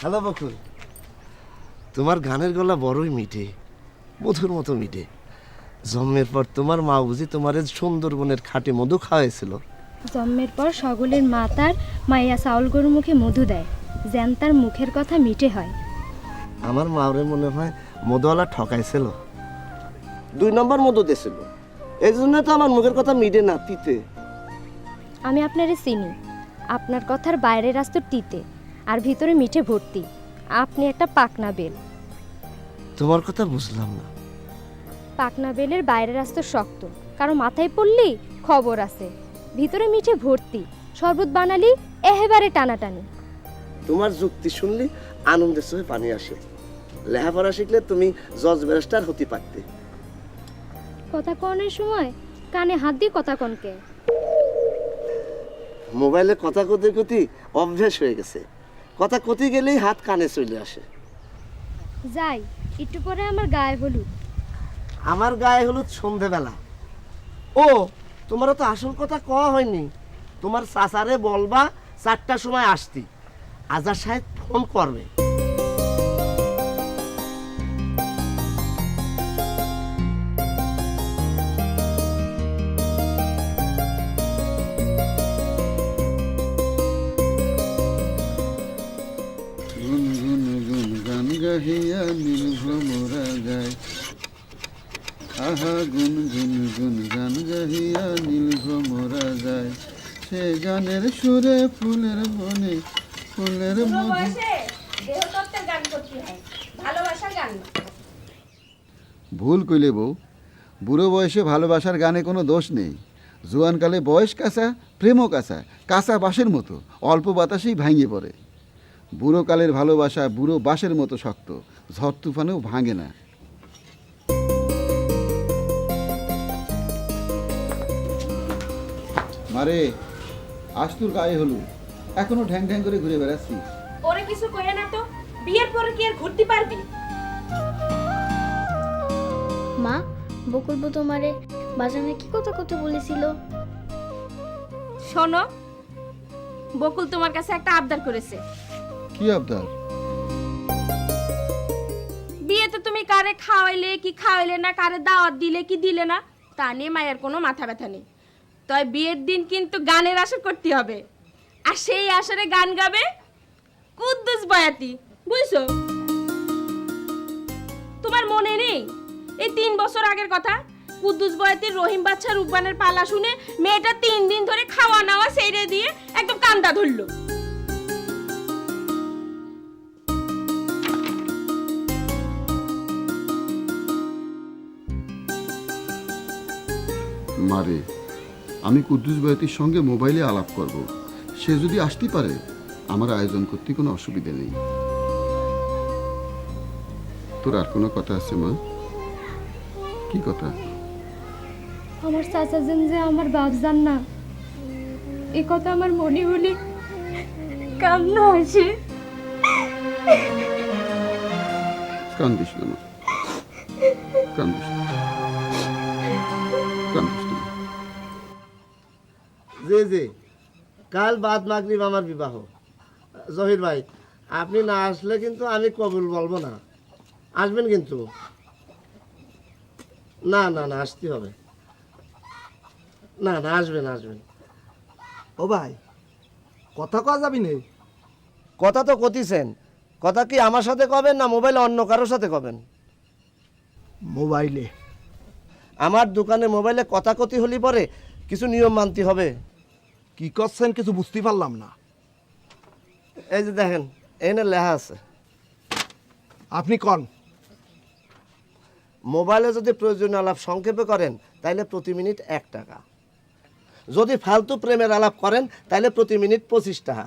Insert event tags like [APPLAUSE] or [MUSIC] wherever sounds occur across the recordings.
Hello বকুল তোমার গানের গলা বড়ই মিঠে মধুর মতো মিঠে। জন্মের পর তোমার মা বুঝি তোমার এই সুন্দরবনের খাটে মধু খাওয়াইছিল। জন্মের পর সকলের মা তার মাইয়া চাউল গরুর মুখে মধু দেয় যেন তার মুখের কথা মিঠে হয়। আমার মাওরে মনে হয় মধুওয়ালা ঠকাইছিল। দুই নম্বর মধু দিয়েছিল এই জন্য তো আমার মুখের কথা মিটে না তিতে। আমি আপনারে চিনি। আপনার কথার বাইরের রাস্তা তিতে আর ভিতরে মিঠে ভর্তি। আপনি একটা পাকনা বেল। তোমার কথা বুঝলাম না। পাকনা বেলের বাইরের রাস্তা শক্ত। কারও মাথায় পড়লি খবর আছে। ভিতরে মিঠে ভর্তি। শরবত বানালি এহেবারে টানাটানি। তোমার যুক্তি শুনলি আনন্দের সঙ্গে পানি আসে। লেখাপড়া শিখলে তুমি জজ ব্যারিস্টার হতে পারতে। কথা কনের সময় কানে হাত দিয়ে কথা কনকে মোবাইলে কথা কথে কথি অভ্যেস হয়ে গেছে। কথা কথি গেলেই হাত কানে চলে আসে। যাই একটু পরে আমার গায়ে হলুদ। আমার গায়ে হলুদ সন্ধেবেলা। ও তোমারও তো আসল কথা কওয়া হয়নি। তোমার চাচারে বলবা চারটার সময় আসতি। আজার সাহেব ফোন করবে। আহা গুন গুন গুন গান গাহিয়া নীল ভ্রমরা যায়। সে গানের সুরে ফুলের বনে ফুলের মধু। দেহতত্ত্বের গান করতে হয়। ভালোবাসার গান। না। ভুল কইলে বউ বুড়ো বয়সে ভালোবাসার গানে কোনো দোষ নেই। জোয়ানকালে বয়স কাঁচা প্রেমও কাঁচা কাঁচা বাঁশের মতো অল্প বাতাসেই ভাঙে পড়ে। বুড়ো কালের ভালোবাসা বুড়ো বাঁশের মতো শক্ত ঝড় তুফানেও ভাঙে না। মারে আজ তোর গায়ে হলু। এখনও ঢ্যাং ঢ্যাং করে ঘুরে বেড়াচ্ছিস ওরে কিছু কয়ে না তো বিয়ের পরে কি আর ঘুরতে পারবি? মা বকুলবু তোমারে বাজানে কি কথা কথা বলেছিল? শোনো বকুল তোমার কাছে একটা আবদার করেছে। কি আবদার? বিয়েতে তুমি কারে খাওয়াইলে কি খাওয়াইলে না কারে দাওয়াত দিলে কি দিলে না তা নিয়ে মায়ের কোনো মাথা ব্যথা নেই। তবে বিয়ের দিন কিন্তু গানের আসর করতে হবে। আর সেই আসরে গান গাবে কুদ্দুস বয়াতি, বুঝছ? তোমার মনে নেই? এই তিন বছর আগের কথা, কুদ্দুস বয়াতির রহিম বাচ্চা রূপবানের পালা শুনে মেয়েটা তিন দিন ধরে খাওয়া নাওয়া সেরে দিয়ে একদম কান্দা ধরলো। মারে আমি কুদ্দুস বয়াতির সঙ্গে মোবাইলে আলাপ করব। সে যদি আসতে পারে আমার আয়োজন করতে কোনো অসুবিধা নেই। তোর আর কোনো কথা আছে মা? কি কথা? আমার চাচা যেন যে আমার বাপ জান না এ কথা আমার মনে হলে কান্না আসে। কান্দিস না মা। কান্দিস জি জি কাল বাদ মাগরিব আমার বিবাহ। জহির ভাই আপনি না আসলে কিন্তু আমি কবুল বলব না। আসবেন কিন্তু। না না না আসতে হবে। না না আসবেন আসবেন। ও ভাই কথা কওয়া যাবি নেই কথা তো কতিছেন। কথা কি আমার সাথে কবেন না মোবাইলে অন্য কারোর সাথে কবেন? মোবাইলে। আমার দোকানে মোবাইলে কথা কতি হলি পরে কিছু নিয়ম মানতে হবে। কি করছেন কিছু বুঝতে পারলাম না। এই যে দেখেন এনে লেখা আছে। আপনি কন। মোবাইলে যদি প্রয়োজনীয় আলাপ সংক্ষেপে করেন তাহলে প্রতি মিনিট এক টাকা। যদি ফালতু প্রেমের আলাপ করেন তাহলে প্রতি মিনিট পঁচিশ টাকা।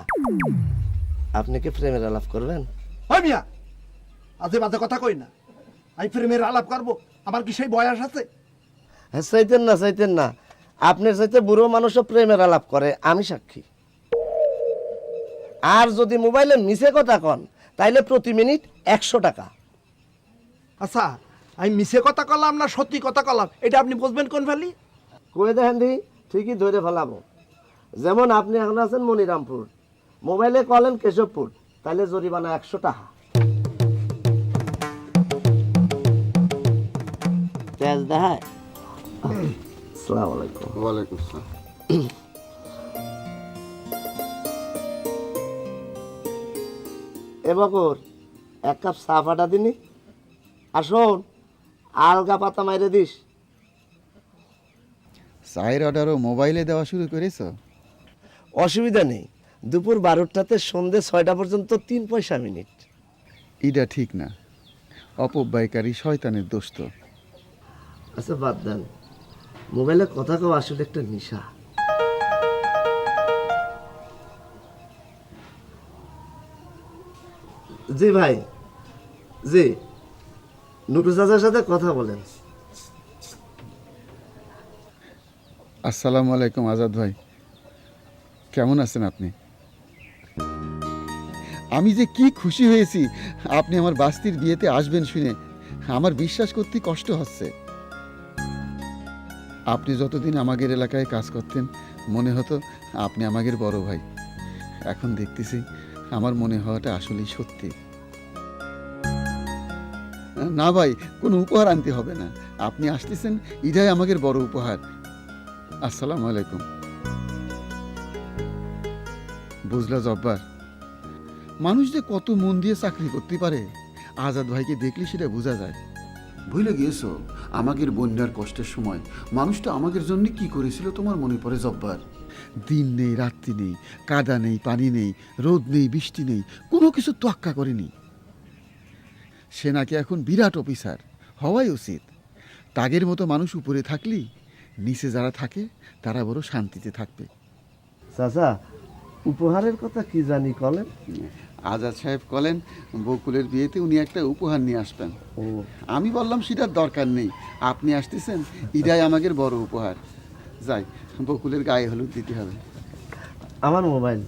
আপনি কি প্রেমের আলাপ করবেন? হয় মিয়া আজে বাজে কথা কই না। আমি প্রেমের আলাপ করব আমার কি সেই বয়স আছে? হ্যাঁ চাইতেন না চাইতেন না। আপনার চাইতে বুড়ো মানুষও প্রেমের আলাপ করে আমি সাক্ষী। আর যদি মোবাইলে মিছে কথা কন তাইলে প্রতি মিনিট একশো টাকা। আচ্ছা আমি মিছে কথা কলাম না সত্যি কথা কলাম? এটা আপনি বুঝবেন কোন ফেলি কয়ে দেখেন দি ঠিকই ধরে ফেলাবো। যেমন আপনি এখন আছেন মনিরামপুর মোবাইলে কলেন কেশবপুর তাহলে জরিমানা একশো টাকা। তেজ দেখায়? আসসালামু আলাইকুম। ওয়ালাইকুম আসসালাম। এ বকর এক কাপ চা ফাটা দিনি। আর শোন আলগা পাতা মাইরে দিস। চায়ের অর্ডারও মোবাইলে দেওয়া শুরু করেছ? অসুবিধা নেই। দুপুর বারোটাতে সন্ধে ছয়টা পর্যন্ত তিন পয়সা মিনিট। এটা ঠিক না। অপব্যয়কারী শয়তানের দোষ তো আচ্ছা বাদ দেন। মোবাইলে কথা কেউ আসলে একটা নেশা। জি ভাই, জি। নুটু চাচার সাথে কথা বলেন। আসসালামু আলাইকুম, আজাদ ভাই। কেমন আছেন আপনি? আমি যে কি খুশি হয়েছি, আপনি আমার বাস্তির বিয়েতে আসবেন শুনে। আমার বিশ্বাস করতে কষ্ট হচ্ছে। আপনি যতদিন আমাদের এলাকায় কাজ করতেন, মনে হতো আপনি আমাদের বড় ভাই। এখন দেখতেছি আমার মনে হওয়াটা আসলেই সত্যি। না ভাই, কোনো উপহার আনতে হবে না। আপনি আসতেছেন ইটাই আমাদের বড় উপহার। আসসালামু আলাইকুম। বুঝলা জব্বার, মানুষ যে কত মন দিয়ে চাকরি করতে পারে, আজাদ ভাইকে দেখলে সেটা বোঝা যায়। ভুলে গিয়েছো? আমাদের বন্যার কষ্টের সময় মানুষটা আমাদের জন্য কি করেছিল তোমার মনে পড়ে জব্বার? দিন নেই, রাত্রি নেই, কাদা নেই, পানি নেই, রোদ নেই, বৃষ্টি নেই, কোনো কিছু তোয়াক্কা করেনি। সে নাকি এখন বিরাট অফিসার, হওয়াই উচিত। তাগের মতো মানুষ উপরে থাকলেই নিচে যারা থাকে, তারা বড় শান্তিতে থাকবে। চাচা, উপহারের কথা কি জানি কলেন? আজাদ সাহেব বলেন বকুলের বিয়েতে উনি একটা উপহার নিয়ে আসবেন। ও। আমি বললাম সেটার দরকার নেই আপনি আসতেছেন ইদাই আমাদের বড় উপহার। যাই বকুলের গায়ে হলুদ দিতে হবে। আমার মোবাইল।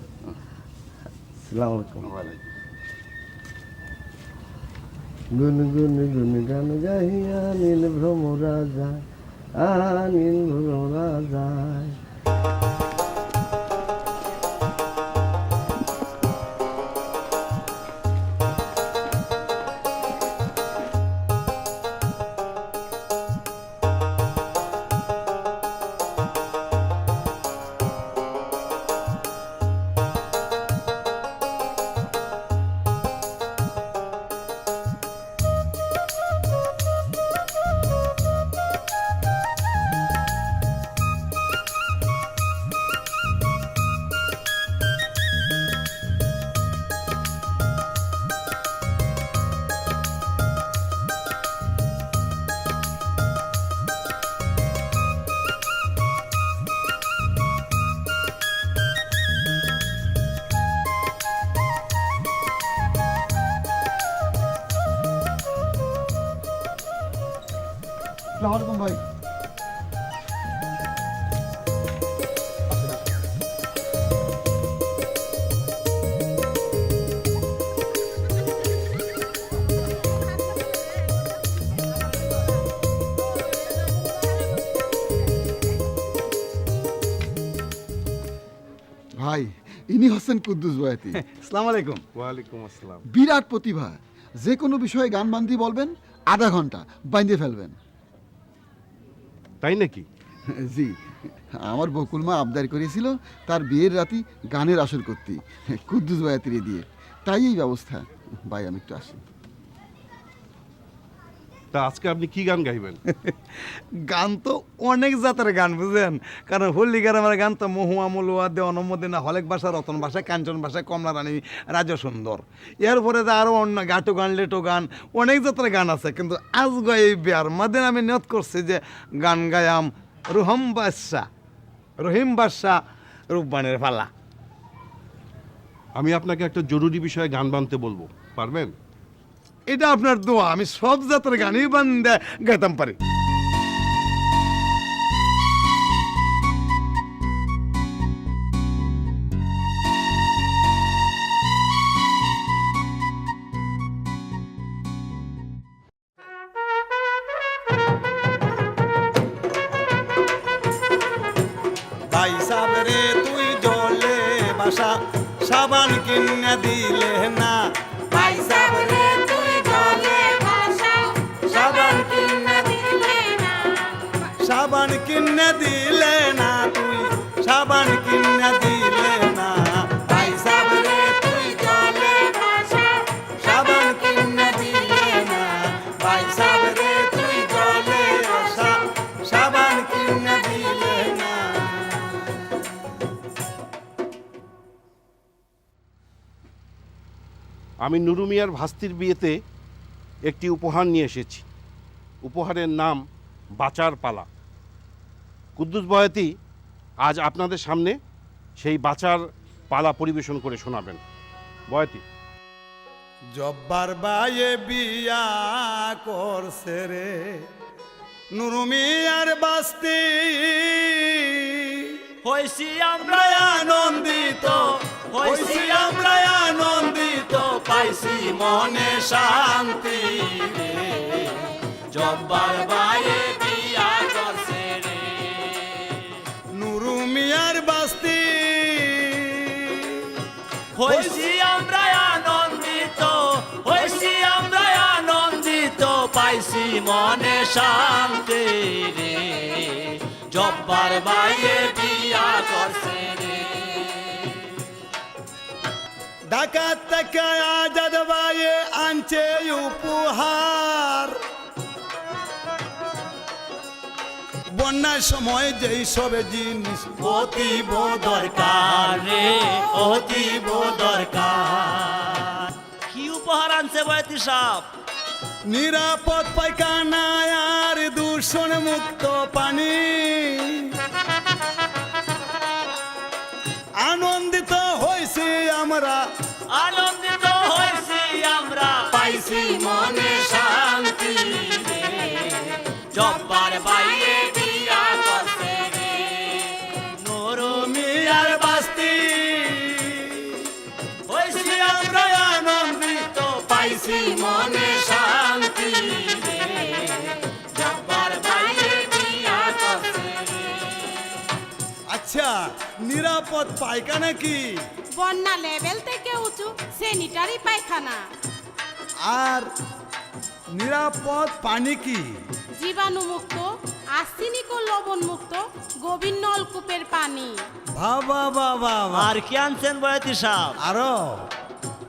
গুন গুন গুন গান গাহিয়া নীল ভ্রমরা যায় আ নীল ভ্রমরা যায় আসসালামাইকুম ভাই ভাই ইনি হচ্ছেন কুদ্দুস বয়াতি। [LAUGHS] আসসালামু আলাইকুম। ওয়ালাইকুম আসসালাম। বিরাট প্রতিভা। যে কোনো বিষয়ে গান বান্ধি বলবেন আধা ঘণ্টা বাইন্দে ফেলবেন। তাই নাকি? জি, আমার বকুল মা আবদার করেছিল তার বিয়ের রাতি গানের আসর করতে, কুদ্দুস বায়াতিরে দিয়ে। তাই এই ব্যবস্থা। ভাই, আমি একটু আসি। তা আজকে আপনি কি গান গাইবেন? [LAUGHS] গান তো অনেক জাতের গান বুঝলেন? কারণ হোলি আমার গান তো মহুয়া মলুয়া দে অনমদিনা হলেক ভাষা রতন ভাষা কাঞ্চন ভাষা কমলা রানী রাজ সুন্দর এরপরে যে আরও অন্য গাটো গান লেটো গান অনেক জাতের গান আছে। কিন্তু আজ গাই বিয়ার মাদিন আমি নিয়ত করছি যে গান গায়াম রুহম বাদশাহ রহিম বাদশাহ রূপবাণীর পালা আমি আপনাকে একটা জরুরি বিষয়ে গান বানতে বলব পারবেন? এটা আপনার দোয়া। আমি সব জাতের গানই বান্ধে গাইতাম পারি। সাবান কিনে দিলে না তুই, সাবান কিনে দিলে না। তুই সাবান কিনে দিলে না। তুই সাবান কিনে দিলে না। আমি নুরুমিয়ার ভাস্তির বিয়েতে একটি উপহার নিয়ে এসেছি। উপহারের নাম বাচার পালা। কুদ্দুস বয়াতি আজ আপনাদের সামনে সেই বাচার পালা পরিবেশন করে শোনাবেন। বয়াতি। জব্বার বায়ে বিয়া করছে রে নুরুমিয়ার বাস্তি। হইছি আমরা আনন্দিত হইছি আমরা আনন্দিত পাইছি মনে শান্তি রে। জব্বার বায়ে বিয়া মনে শান্তি রে জব্বার বাইয়ে বিয়া করছে রে। ডাকাত থেকে আজাদ বাইয়ে আনছে উপহার। বন্যার সময় যেই সব জিনিস অতীব দরকার রে অতীব দরকার। কি উপহার আনছে বয়তি সাপ নিরাপদ পায়খানায় আর দূষণ মুক্ত পানি। আনন্দিত হয়েছি আমরা। আনন্দিত নিরাপদ পায়খানা কি? বন্যা লেভেল থেকে উঁচু স্যানিটারি পায়খানা। আর নিরাপদ পানি কি? জীবাণুমুক্ত আর্সেনিক ও লবণ মুক্ত গভীর নলকূপের পানি। বাবা বাবা আর কি আনছেন বয়তি সাপ আরও।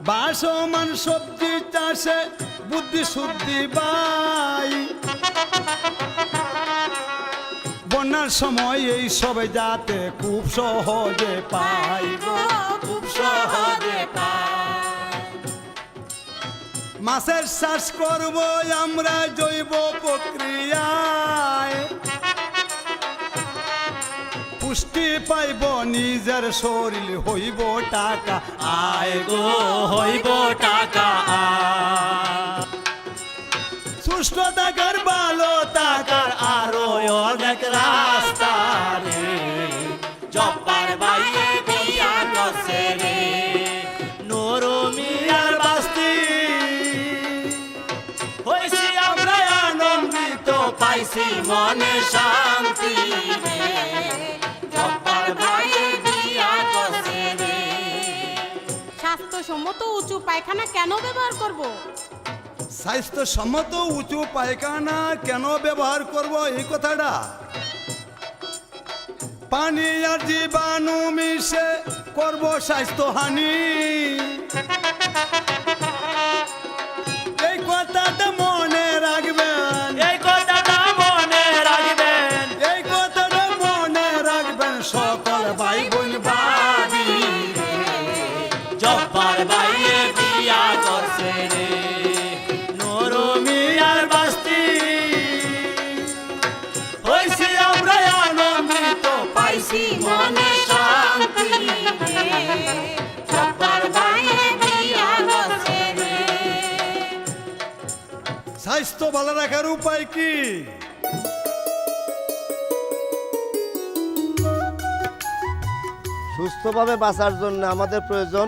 বাসমান সবজি চাষে বুদ্ধি শুদ্ধি বাই বন্যার সময় এই সবে যাতে খুব সহজে পাই খুব সহজে পাই। মাছের চাষ করব আমরা জৈব প্রক্রিয়ায়। পুষ্টি পাইব নিজের শরীর হইব টাকা আয় গো হইব টাকা আয়। পাইছি মনে শান্তি রে জব্বার বাইরে বিয়া করছে রে স্বাস্থ্যসম্মত উঁচু পায়খানা কেন ব্যবহার করব? স্বাস্থ্যসম্মত উঁচু পায়খানা কেন ব্যবহার করব এই কথাটা? পানি আর জীবাণু মিশে করব স্বাস্থ্যহানি। এই কথাটা স্বাস্থ্য ভালো রাখার উপায় কি? সুস্থভাবে বাঁচার জন্য আমাদের প্রয়োজন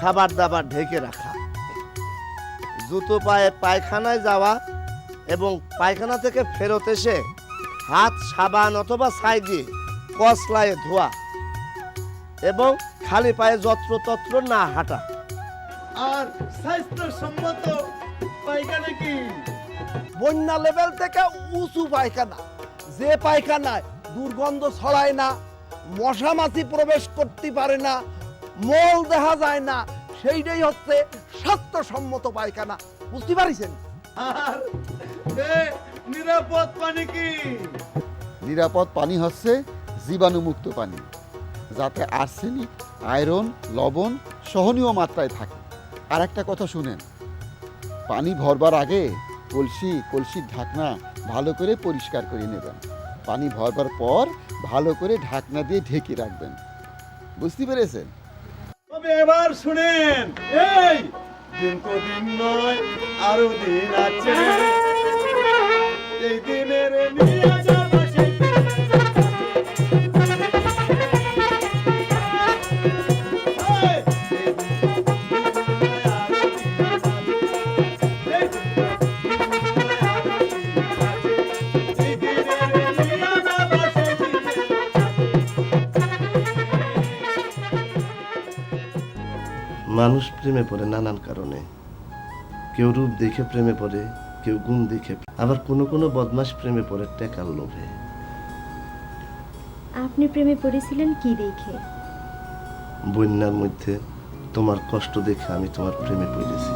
খাবার দাবার ঢেকে রাখা। জুতো পায়ে পায়খানায় যাওয়া এবং পায়খানা থেকে ফেরত এসে হাত সাবান অথবা ছাই দিয়ে কসলায় ধোয়া এবং খালি পায়ে যত্রতত্র না হাঁটা। আর স্বাস্থ্যসম্মত পায়খানা কি? বন্যা লেভেল থেকে উঁচু পায়খানা। যে পায়খানায় দুর্গন্ধ ছড়ায় না মশা মাছি প্রবেশ করতে পারে না মল দেখা যায় না সেইটাই হচ্ছে স্বাস্থ্যসম্মত পায়খানা। বুঝতে পারিছেন? আর নিরাপদ পানি কি? নিরাপদ পানি হচ্ছে জীবাণুমুক্ত পানি যাতে আর্সেনিক আয়রন লবণ সহনীয় মাত্রায় থাকে। আর একটা কথা শুনেন পানি ভরবার আগে কলসি, কলসির ঢাকনা ভালো করে পরিষ্কার করে নেবেন। পানি ভরবার পর ভালো করে ঢাকনা দিয়ে ঢেকে রাখবেন। বুঝতে পেরেছেন? তবে এবার শুনেন, এই দিন তো দিন নয়, আরও দিন আছে। কেউ রূপ দেখে প্রেমে পড়ে কেউ গুণ দেখে আবার কোনো কোনো বদমাস প্রেমে পড়ে টেকার লোভে। আপনি প্রেমে পড়েছিলেন কি দেখে? বন্যার মধ্যে তোমার কষ্ট দেখে আমি তোমার প্রেমে পড়েছি।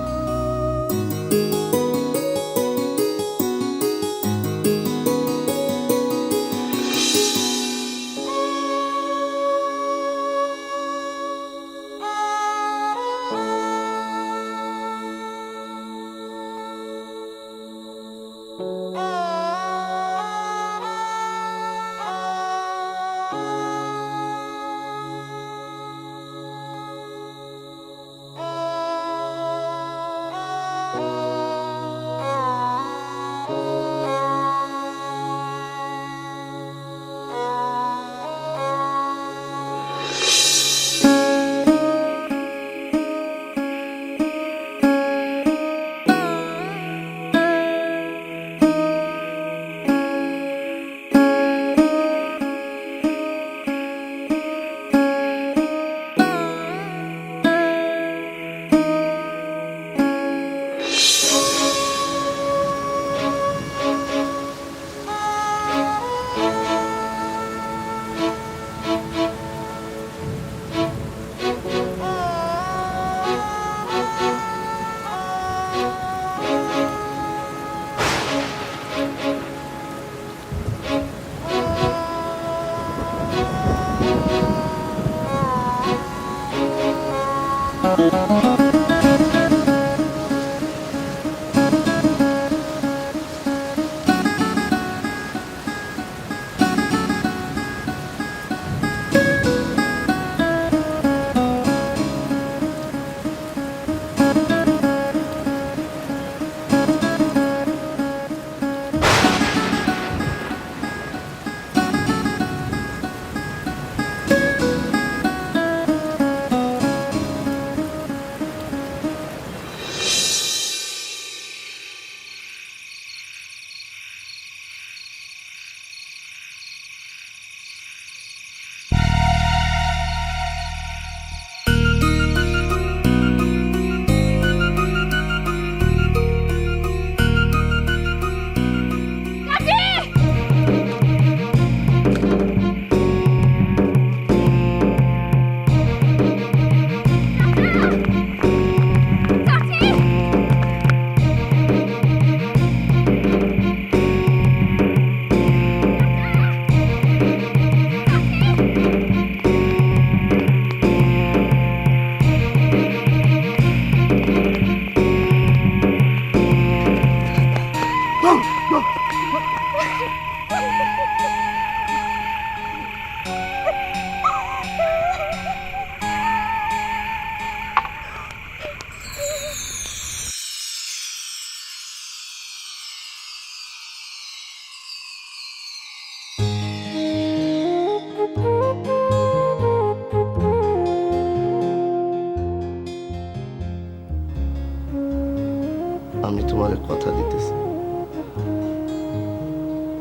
তোমাকে কথা দিতেছি।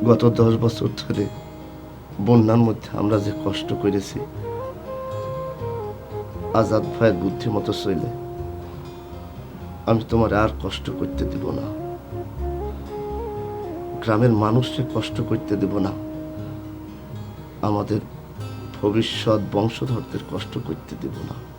গত দশ বছর ধরে বন্যার মধ্যে আমরা যে কষ্ট করেছি, আজাদ ভাইয়ের বুদ্ধি মতো চলে আমি তোমার আর কষ্ট করতে দিব না। গ্রামের মানুষকে কষ্ট করতে দেব না। আমাদের ভবিষ্যৎ বংশধরদের কষ্ট করতে দেব না।